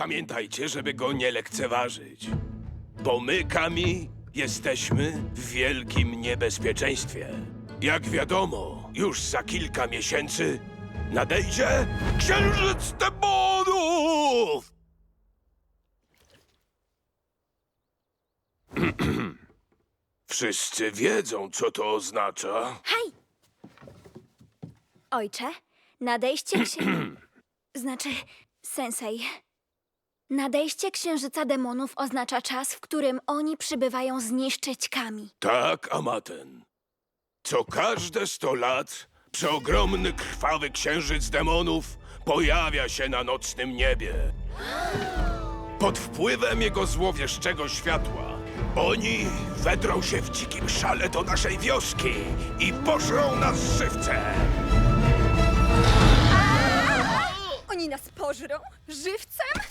Pamiętajcie, żeby go nie lekceważyć. Bo my, Kami, jesteśmy w wielkim niebezpieczeństwie. Jak wiadomo, już za kilka miesięcy nadejdzie Księżyc Demonów! Wszyscy wiedzą, co to oznacza. Hej! Ojcze, nadejście księ... znaczy, sensei. Nadejście księżyca demonów oznacza czas, w którym oni przybywają zniszczyć Kami. Tak, Amaten. Co każde sto lat przeogromny krwawy księżyc demonów pojawia się na nocnym niebie. Pod wpływem jego złowieszczego światła oni wedrą się w dzikim szale do naszej wioski i pożrą nas żywcem. Oni nas pożrą? Żywcem?